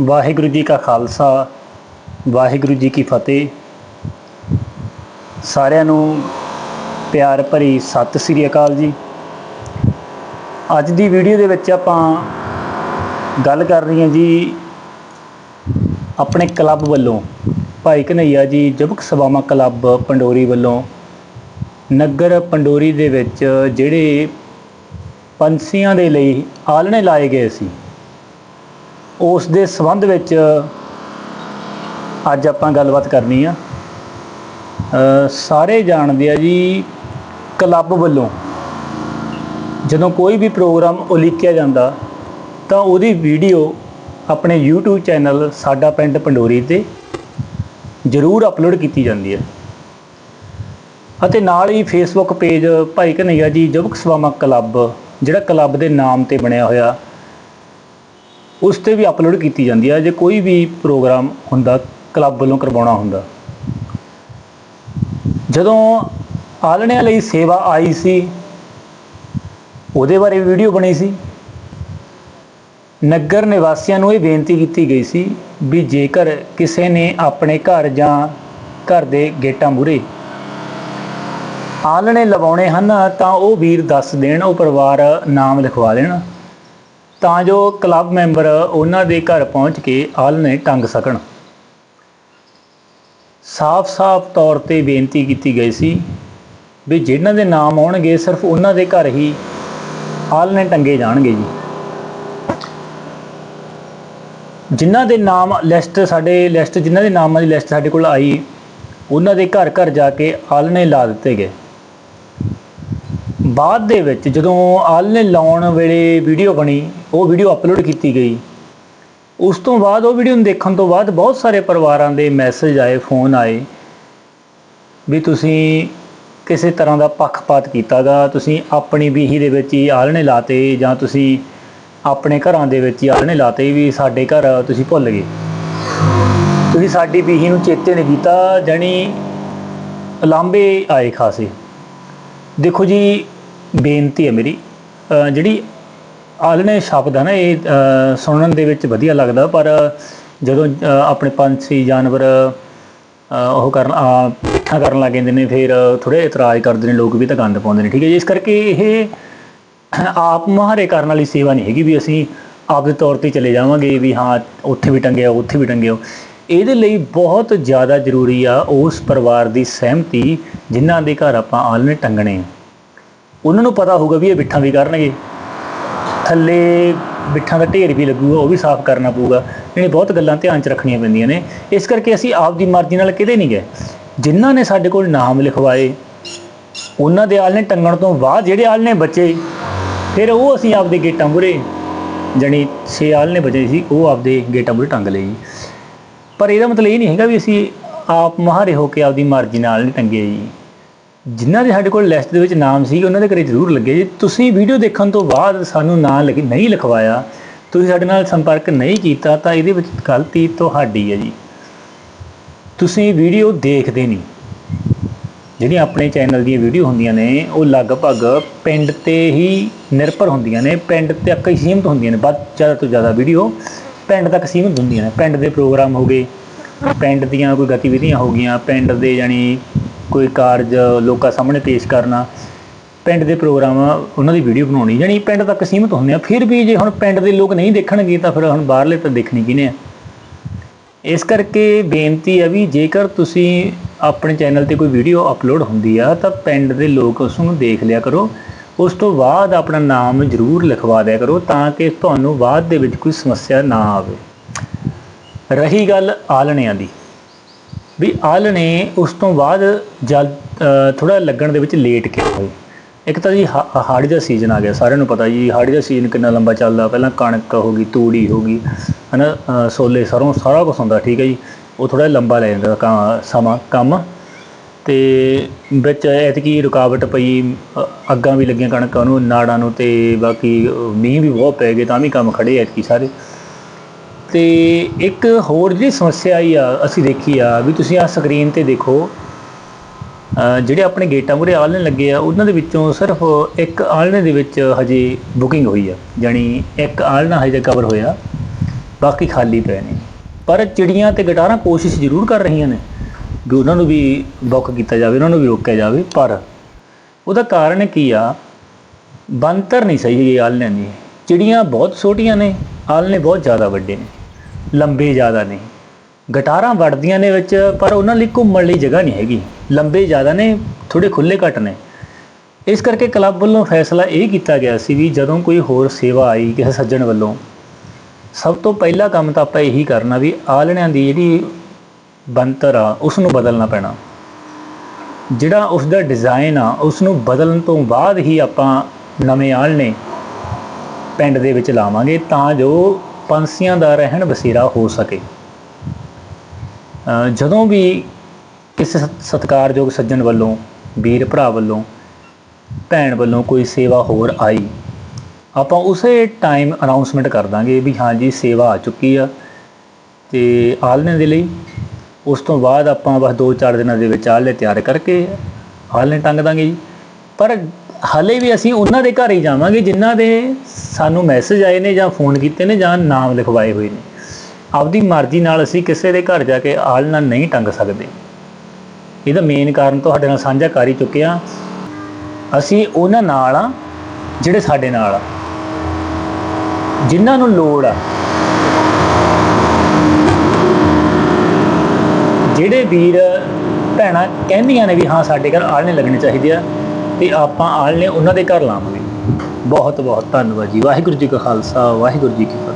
ਵਾਹਿਗੁਰੂ ਜੀ ਕਾ ਖਾਲਸਾ, ਵਾਹਿਗੁਰੂ ਜੀ ਕੀ ਫਤਿਹ। ਸਾਰਿਆਂ ਨੂੰ ਪਿਆਰ ਭਰੀ ਸਤਿ ਸ੍ਰੀ ਅਕਾਲ ਜੀ। ਅੱਜ ਦੀ ਵੀਡੀਓ ਦੇ ਵਿੱਚ ਆਪਾਂ ਗੱਲ ਕਰ ਰਹੀ ਹਾਂ ਜੀ ਆਪਣੇ ਕਲੱਬ ਵੱਲੋਂ। ਭਾਈ ਕਨਈਆ ਜੀ ਜੁਬਕ ਸਭਾਵਾਂ ਕਲੱਬ ਪੰਡੋਰੀ ਵੱਲੋਂ ਨਗਰ ਪੰਡੋਰੀ ਦੇ ਵਿੱਚ ਜਿਹੜੇ ਪੰਛੀਆਂ ਦੇ ਲਈ ਆਲਣੇ ਲਾਏ ਗਏ ਸੀ। ਉਸ ਦੇ ਸੰਬੰਧ ਵਿੱਚ, ਅੱਜ ਆਪਾਂ ਗੱਲਬਾਤ ਕਰਨੀ ਆ। ਸਾਰੇ ਜਾਣਦੇ ਆ ਜੀ, ਕਲੱਬ ਵੱਲੋਂ ਜਦੋਂ ਕੋਈ ਵੀ ਪ੍ਰੋਗਰਾਮ ਉਲੀਕਿਆ ਜਾਂਦਾ, ਤਾਂ ਉਹਦੀ ਵੀਡੀਓ ਆਪਣੇ YouTube ਚੈਨਲ ਸਾਡਾ ਪਿੰਡ ਪੰਡੋਰੀ ਤੇ ਜ਼ਰੂਰ ਅਪਲੋਡ ਕੀਤੀ ਜਾਂਦੀ ਹੈ ਅਤੇ ਨਾਲ ਹੀ ਫੇਸਬੁੱਕ ਪੇਜ ਭਾਈ ਕਨਈਆ ਜੀ ਜੁਬਕ ਸਵਾਮਾ ਕਲੱਬ, ਜਿਹੜਾ ਕਲੱਬ ਦੇ ਨਾਮ ਤੇ ਬਣਿਆ ਹੋਇਆ ਉਸ ਤੇ ਵੀ ਅਪਲੋਡ ਕੀਤੀ ਜਾਂਦੀ ਹੈ ਜੇ ਕੋਈ ਵੀ ਪ੍ਰੋਗਰਾਮ ਹੁੰਦਾ ਕਲੱਬ ਵੱਲੋਂ ਕਰਵਾਉਣਾ ਹੁੰਦਾ। ਜਦੋਂ ਆਲਣਿਆਂ ਲਈ ਸੇਵਾ ਆਈ ਸੀ, ਉਹਦੇ ਬਾਰੇ ਵੀਡੀਓ ਬਣੀ ਸੀ। ਨਗਰ ਨਿਵਾਸੀਆਂ ਨੂੰ ਇਹ ਬੇਨਤੀ ਕੀਤੀ ਗਈ ਸੀ ਵੀ ਜੇਕਰ ਕਿਸੇ ਨੇ ਆਪਣੇ ਘਰ ਜਾਂ ਘਰ ਦੇ ਗੇਟਾਂ ਮੂਹਰੇ ਆਲਣੇ ਲਵਾਉਣੇ ਹਨ, ਤਾਂ ਉਹ ਵੀਰ ਦੱਸ ਦੇਣ, ਉਹ ਪਰਿਵਾਰ ਨਾਮ ਲਿਖਵਾ ਦੇਣ ਤਾਂ ਜੋ ਕਲੱਬ ਮੈਂਬਰ ਉਹਨਾਂ ਦੇ ਘਰ ਪਹੁੰਚ ਕੇ ਆਲਣੇ ਟੰਗ ਸਕਣ। ਸਾਫ਼-ਸਾਫ਼ ਤੌਰ ਤੇ ਬੇਨਤੀ ਕੀਤੀ ਗਈ ਸੀ ਵੀ ਜਿਨ੍ਹਾਂ ਦੇ ਨਾਮ ਆਉਣਗੇ ਸਿਰਫ ਉਹਨਾਂ ਦੇ ਘਰ ਹੀ ਆਲਣੇ ਟੰਗੇ ਜਾਣਗੇ ਜੀ। ਜਿਨ੍ਹਾਂ ਦੇ ਨਾਮ ਲਿਸਟ ਸਾਡੇ ਲਿਸਟ ਜਿਨ੍ਹਾਂ ਦੇ ਨਾਮਾਂ ਦੀ ਲਿਸਟ ਸਾਡੇ ਕੋਲ ਆਈ, ਉਹਨਾਂ ਦੇ ਘਰ ਘਰ ਜਾ ਕੇ ਆਲਣੇ ਲਾ ਦਿੱਤੇ ਗਏ। ਬਾਅਦ ਦੇ ਵਿੱਚ ਜਦੋਂ ਆਲਣੇ ਲਾਉਣ ਵੇਲੇ ਵੀਡੀਓ ਬਣੀ, ਉਹ ਵੀਡੀਓ ਅਪਲੋਡ ਕੀਤੀ ਗਈ। ਉਸ ਤੋਂ ਬਾਅਦ ਉਹ ਵੀਡੀਓ ਨੂੰ ਦੇਖਣ ਤੋਂ ਬਾਅਦ ਬਹੁਤ ਸਾਰੇ ਪਰਿਵਾਰਾਂ ਦੇ ਮੈਸੇਜ ਆਏ ਫੋਨ ਆਏ ਵੀ ਤੁਸੀਂ ਕਿਸੇ ਤਰ੍ਹਾਂ ਦਾ ਪੱਖਪਾਤ ਕੀਤਾਗਾ, ਤੁਸੀਂ ਆਪਣੀ ਬੀਹੀ ਦੇ ਵਿੱਚ ਹੀ ਆਲਣੇ ਲਾਤੇ ਜਾਂ ਤੁਸੀਂ ਆਪਣੇ ਘਰਾਂ ਦੇ ਵਿੱਚ ਹੀ ਆਲਣੇ ਲਾਤੇ ਵੀ ਸਾਡੇ ਘਰ ਤੁਸੀਂ ਭੁੱਲ ਗਏ। ਤੁਸੀਂ ਸਾਡੀ ਬੀਹੀ ਨੂੰ ਚੇਤੇ ਨਹੀਂ ਕੀਤਾ, ਜਾਣੀ ਲਾਂਬੇ ਆਏ ਖਾਸੇ। ਦੇਖੋ ਜੀ ਬੇਨਤੀ ਹੈ ਮੇਰੀ। ਜਿਹੜੀ ਆਲਣੇ ਸ਼ਬਦ ਆ ਨਾ, ਇਹ ਸੁਣਨ ਦੇ ਵਿੱਚ ਵਧੀਆ ਲੱਗਦਾ, ਪਰ ਜਦੋਂ ਆਪਣੇ ਪੰਛੀ, ਜਾਨਵਰ ਉਹ ਕਰਨ ਇਕੱਠਾ ਕਰਨ ਲੱਗ ਜਾਂਦੇ ਨੇ, ਫਿਰ ਥੋੜੇ ਇਤਰਾਜ਼ ਕਰਦੇ ਨੇ, ਲੋਕ ਵੀ ਤਾਂ ਗੰਦ ਪਾਉਂਦੇ ਨੇ, ਠੀਕ ਹੈ ਜੀ? ਇਸ ਕਰਕੇ ਇਹ ਆਪ ਮੁਹਾਰੇ ਕਰਨ ਵਾਲੀ ਸੇਵਾ ਨਹੀਂ ਹੈਗੀ ਵੀ ਅਸੀਂ ਆਪਦੇ ਤੌਰ ਤੇ ਚਲੇ ਜਾਵਾਂਗੇ ਵੀ ਹਾਂ, ਉੱਥੇ ਵੀ ਟੰਗਿਆ, ਉੱਥੇ ਵੀ ਟੰਗਿਆ। ਇਹਦੇ ਲਈ ਬਹੁਤ ਜ਼ਿਆਦਾ ਜ਼ਰੂਰੀ ਆ ਉਸ ਪਰਿਵਾਰ ਦੀ ਸਹਿਮਤੀ ਜਿਨ੍ਹਾਂ ਦੇ ਘਰ ਆਪਾਂ ਆਲਣੇ ਟੰਗਣੇ ਆ। ਉਹਨਾਂ ਨੂੰ ਪਤਾ ਹੋਊਗਾ ਵੀ ਇਹ ਬਿੱਠਾਂ ਵੀ ਕਰਨਗੇ। ਥੱਲੇ ਬਿੱਠਾਂ ਦਾ ਢੇਰ ਵੀ ਲੱਗੂਗਾ, ਉਹ ਵੀ ਸਾਫ਼ ਕਰਨਾ ਪਊਗਾ। ਇਹਨੇ ਬਹੁਤ ਗੱਲਾਂ ਧਿਆਨ 'ਚ ਰੱਖਣੀਆਂ ਪੈਂਦੀਆਂ ਨੇ। ਇਸ ਕਰਕੇ ਅਸੀਂ ਆਪ ਦੀ ਮਰਜ਼ੀ ਨਾਲ ਕਿਤੇ ਨਹੀਂ ਗਏ। ਜਿਨ੍ਹਾਂ ਨੇ ਸਾਡੇ ਕੋਲ ਨਾਮ ਲਿਖਵਾਏ, ਉਹਨਾਂ ਦੇ ਆਲਣੇ ਟੰਗਣ ਤੋਂ ਬਾਅਦ ਜਿਹੜੇ ਆਲਣੇ ਬਚੇ, ਫਿਰ ਉਹ ਅਸੀਂ ਆਪਦੇ ਗੇਟਾਂ ਮੂਹਰੇ, ਜਣੀ ਛੇ ਆਲਣੇ ਬਚੇ ਸੀ, ਉਹ ਆਪਦੇ ਗੇਟਾਂ ਮੂਹਰੇ ਟੰਗ ਲਏ ਜੀ। ਪਰ ਇਹਦਾ ਮਤਲਬ ਇਹ ਨਹੀਂ ਹੈਗਾ ਵੀ ਅਸੀਂ ਆਪ ਮਹਾਰੇ ਹੋ ਕੇ ਆਪਦੀ ਮਰਜ਼ੀ ਨਾਲ ਨਹੀਂ ਟੰਗੇ ਜੀ। ਜਿਨ੍ਹਾਂ ਦੇ ਸਾਡੇ ਕੋਲ ਲਿਸਟ ਦੇ ਵਿੱਚ ਨਾਮ ਸੀ, ਉਹਨਾਂ ਦੇ ਘਰੇ ਜ਼ਰੂਰ ਲੱਗੇ ਜੀ। ਤੁਸੀਂ ਵੀਡੀਓ ਦੇਖਣ ਤੋਂ ਬਾਅਦ ਸਾਨੂੰ ਨਾਂ ਲਿਖ ਨਹੀਂ ਲਿਖਵਾਇਆ, ਤੁਸੀਂ ਸਾਡੇ ਨਾਲ ਸੰਪਰਕ ਨਹੀਂ ਕੀਤਾ, ਤਾਂ ਇਹਦੇ ਵਿੱਚ ਗਲਤੀ ਤੁਹਾਡੀ ਹੈ ਜੀ। ਤੁਸੀਂ ਵੀਡੀਓ ਦੇਖਦੇ ਨਹੀਂ। ਜਿਹੜੀਆਂ ਆਪਣੇ ਚੈਨਲ ਦੀਆਂ ਵੀਡੀਓ ਹੁੰਦੀਆਂ ਨੇ, ਉਹ ਲਗਭਗ ਪਿੰਡ ਤੇ ਹੀ ਨਿਰਭਰ ਹੁੰਦੀਆਂ ਨੇ, ਪਿੰਡ ਤੱਕ ਹੀ ਸੀਮਿਤ ਹੁੰਦੀਆਂ ਨੇ। ਵੱਧ, ਜ਼ਿਆਦਾ ਤੋਂ ਜ਼ਿਆਦਾ ਵੀਡੀਓ ਪਿੰਡ ਤੱਕ ਸੀਮਿਤ ਹੁੰਦੀਆਂ ਨੇ। ਪਿੰਡ ਦੇ ਪ੍ਰੋਗਰਾਮ ਹੋ ਗਏ, ਪਿੰਡ ਦੀਆਂ ਕੋਈ ਗਤੀਵਿਧੀਆਂ ਹੋ ਗਈਆਂ, ਪਿੰਡ ਦੇ ਜਾਨੀ ਕੋਈ ਕਾਰਜ ਲੋਕਾਂ ਸਾਹਮਣੇ ਪੇਸ਼ ਕਰਨਾ, ਪਿੰਡ ਦੇ ਪ੍ਰੋਗਰਾਮ ਉਹਨਾਂ ਦੀ ਵੀਡੀਓ ਬਣਾਉਣੀ ਜਾਨੀ ਪਿੰਡ ਤੱਕ ਸੀਮਿਤ ਹੁੰਦੇ ਆ, ਫਿਰ ਵੀ ਜੇ ਹੁਣ ਪਿੰਡ ਦੇ ਲੋਕ ਨਹੀਂ ਦੇਖਣਗੇ ਤਾਂ ਫਿਰ ਹੁਣ ਬਾਹਰਲੇ ਤਾਂ ਦੇਖਣੀ ਕਿਹਨੇ ਆ? ਇਸ ਕਰਕੇ ਬੇਨਤੀ ਹੈ ਵੀ ਜੇਕਰ ਤੁਸੀਂ ਆਪਣੇ ਚੈਨਲ ਤੇ ਕੋਈ ਵੀਡੀਓ ਅਪਲੋਡ ਹੁੰਦੀ ਆ, ਤਾਂ ਪਿੰਡ ਦੇ ਲੋਕ ਉਸ ਨੂੰ ਦੇਖ ਲਿਆ ਕਰੋ, ਉਸ ਤੋਂ ਬਾਅਦ ਆਪਣਾ ਨਾਮ ਜ਼ਰੂਰ ਲਿਖਵਾ ਦਿਆ ਕਰੋ, ਤਾਂ ਕਿ ਤੁਹਾਨੂੰ ਬਾਅਦ ਦੇ ਵਿੱਚ ਕੋਈ ਸਮੱਸਿਆ ਨਾ ਆਵੇ। ਰਹੀ ਗੱਲ ਆਲਣਿਆਂ ਦੀ। ਵੀ ਆਲਣੇ ਉਸ ਤੋਂ ਬਾਅਦ ਜਲ ਥੋੜਾ ਲੱਗਣ ਦੇ ਵਿੱਚ ਲੇਟ ਕਿਉਂ ਹੋਏ ਇੱਕ ਤਾਂ ਜੀ ਹਾ- ਹਾੜੀ ਦਾ ਸੀਜ਼ਨ ਆ ਗਿਆ ਸਾਰਿਆਂ ਨੂੰ ਪਤਾ ਜੀ ਹਾੜੀ ਦਾ ਸੀਜ਼ਨ ਕਿੰਨਾ ਲੰਬਾ ਚੱਲਦਾ ਪਹਿਲਾਂ ਕਣਕ ਹੋ ਗਈ ਤੂੜੀ ਹੋ ਗਈ ਹਨਾ ਅ, ਸੋਲੇ ਸਰੋਂ ਸਾਰਾ ਕੁਝ ਹੁੰਦਾ ਠੀਕ ਹੈ ਜੀ। ਉਹ ਥੋੜਾ ਲੰਬਾ ਲੈ ਜਾਂਦਾ ਕਾ- ਸਮਾਂ ਕੰਮ। ਤੇ ਵਿੱਚ ਐਤਕੀ ਰੁਕਾਵਟ ਪਈ ਅੱਗਾਂ ਵੀ ਲੱਗੀਆਂ ਕਣਕਾਂ ਨੂੰ ਨਾੜਾਂ ਨੂੰ ਤੇ ਬਾਕੀ ਮੀਂਹ ਵੀ ਬਹੁਤ ਪੈ ਗਏ ਤਾਂ ਵੀ ਕੰਮ ਖੜੇ ਐਤਕੀ ਸਾਰੇ। ਤੇ ਇੱਕ ਹੋਰ ਜਿਹੜੀ ਸਮੱਸਿਆ ਆਈ ਆ, ਅਸੀਂ ਦੇਖੀ ਆ, ਵੀ ਤੁਸੀਂ ਆ ਸਕਰੀਨ ਤੇ ਦੇਖੋ ਜਿਹੜੇ ਆਪਣੇ ਗੇਟਾਂ ਮੂਹਰੇ ਆਲਣੇ ਲੱਗੇ ਆ, ਉਹਨਾਂ ਦੇ ਵਿੱਚੋਂ ਸਿਰਫ ਇੱਕ ਆਲਣੇ ਦੇ ਵਿੱਚ ਹਜੇ ਬੁਕਿੰਗ ਹੋਈ ਆ ਯਾਨੀ ਇੱਕ ਆਲਣਾ ਹਜੇ ਕਵਰ ਹੋਇਆ, ਬਾਕੀ ਖਾਲੀ ਪਏ ਨੇ। ਪਰ ਚਿੜੀਆਂ ਤੇ ਗਟਾਰਾਂ ਕੋਸ਼ਿਸ਼ ਜ਼ਰੂਰ ਕਰ ਰਹੀਆਂ ਨੇ ਵੀ ਉਹਨਾਂ ਨੂੰ ਵੀ ਬੁੱਕ ਕੀਤਾ ਜਾਵੇ, ਉਹਨਾਂ ਨੂੰ ਵੀ ਰੋਕਿਆ ਜਾਵੇ, ਪਰ ਉਹਦਾ ਕਾਰਨ ਕੀ ਆ? ਬੰਤਰ ਨਹੀਂ ਸਹੀ ਹੈਗੇ ਦੀ। ਚਿੜੀਆਂ ਬਹੁਤ ਛੋਟੀਆਂ ਨੇ ਆਲ੍ਹਣੇ ਬਹੁਤ ਜ਼ਿਆਦਾ ਵੱਡੇ ਨੇ। ਲੰਬੇ ਜ਼ਿਆਦਾ ਨੇ। ਗਟਾਰਾਂ ਵੜਦੀਆਂ ਨੇ ਵਿੱਚ, ਪਰ ਉਹਨਾਂ ਲਈ ਘੁੰਮਣ ਲਈ ਜਗ੍ਹਾ ਨਹੀਂ ਹੈਗੀ। ਲੰਬੇ ਜ਼ਿਆਦਾ ਨੇ ਥੋੜੇ ਖੁੱਲੇ ਘੱਟ ਨੇ। ਇਸ ਕਰਕੇ ਕਲੱਬ ਵੱਲੋਂ ਫੈਸਲਾ ਇਹ ਕੀਤਾ ਗਿਆ ਸੀ ਵੀ ਜਦੋਂ ਕੋਈ ਹੋਰ ਸੇਵਾ ਆਈ ਕਿਸੇ ਸੱਜਣ ਵੱਲੋਂ, ਸਭ ਤੋਂ ਪਹਿਲਾ ਕੰਮ ਤਾਂ ਆਪਾਂ ਇਹੀ ਕਰਨਾ ਵੀ ਆਲ੍ਹਣਿਆਂ ਦੀ ਜਿਹੜੀ ਬੰਤਰ ਆ ਉਸ ਨੂੰ ਬਦਲਣਾ ਪੈਣਾ। ਜਿਹੜਾ ਉਸ ਦਾ ਡਿਜ਼ਾਈਨ ਆ ਉਸ ਨੂੰ ਬਦਲਣ ਤੋਂ ਬਾਅਦ ਹੀ ਆਪਾਂ ਨਵੇਂ ਆਲ੍ਹਣੇ ਪਿੰਡ ਦੇ ਵਿੱਚ ਲਾਵਾਂਗੇ ਤਾਂ ਜੋ ਪੰਛੀਆਂ ਦਾ ਰਹਿਣ ਬਸੇਰਾ ਹੋ ਸਕੇ। ਜਦੋਂ ਵੀ ਕਿਸੇ ਸਤ- ਸਤਿਕਾਰਯੋਗ ਸੱਜਣ ਵੱਲੋਂ, ਵੀਰ ਭਰਾ ਵੱਲੋਂ, ਭੈਣ ਵੱਲੋਂ ਕੋਈ ਸੇਵਾ ਹੋਰ ਆਈ, ਆਪਾਂ ਉਸੇ ਟਾਈਮ ਅਨਾਉਂਸਮੈਂਟ ਕਰ ਦਾਂਗੇ ਵੀ ਹਾਂ ਜੀ, ਸੇਵਾ ਆ ਚੁੱਕੀ ਆ ਤੇ ਆਲ੍ਹਣੇ ਦੇ ਲਈ ਉਸ ਤੋਂ ਬਾਅਦ ਆਪਾਂ ਬਸ 2-4 ਦਿਨਾਂ ਦੇ ਵਿੱਚ ਆਲ੍ਹਣੇ ਤਿਆਰ ਕਰਕੇ ਆਲ੍ਹਣੇ ਟੰਗ ਦਾਂਗੇ ਜੀ। ਪਰ ਹਾਲੇ ਵੀ ਅਸੀਂ ਉਹਨਾਂ ਦੇ ਘਰ ਹੀ ਜਾਵਾਂਗੇ ਜਿਨ੍ਹਾਂ ਦੇ ਸਾਨੂੰ ਮੈਸੇਜ ਆਏ ਨੇ ਜਾਂ ਫੋਨ ਕੀਤੇ ਨੇ ਜਾਂ ਨਾਮ ਲਿਖਵਾਏ ਹੋਏ ਨੇ। ਆਪਦੀ ਮਰਜ਼ੀ ਨਾਲ ਅਸੀਂ ਕਿਸੇ ਦੇ ਘਰ ਜਾ ਕੇ ਆਲ਼ਣਾ ਨਹੀਂ ਟੰਗ ਸਕਦੇ। ਇਹਦਾ ਮੇਨ ਕਾਰਨ ਤੁਹਾਡੇ ਨਾਲ ਸਾਂਝਾ ਕਰ ਹੀ ਚੁੱਕੇ ਹਾਂ। ਅਸੀਂ ਉਹਨਾਂ ਨਾਲ ਆ ਜਿਹੜੇ ਸਾਡੇ ਨਾਲ ਆ। ਜਿਨ੍ਹਾਂ ਨੂੰ ਲੋੜ ਆ। ਜਿਹੜੇ ਵੀਰ ਭੈਣਾਂ ਕਹਿੰਦੀਆਂ ਨੇ ਵੀ ਹਾਂ ਸਾਡੇ ਘਰ ਆਲ਼ਣੇ ਲੱਗਣੇ ਚਾਹੀਦੇ ਆ। ਤੇ ਆਪਾਂ ਆਲ੍ਹਣੇ ਉਹਨਾਂ ਦੇ ਘਰ ਲਾਵਾਂਗੇ। ਬਹੁਤ ਬਹੁਤ ਧੰਨਵਾਦ ਜੀ। ਵਾਹਿਗੁਰੂ ਜੀ ਕਾ ਖਾਲਸਾ, ਵਾਹਿਗੁਰੂ ਜੀ ਕੀ ਫਤਿਹ।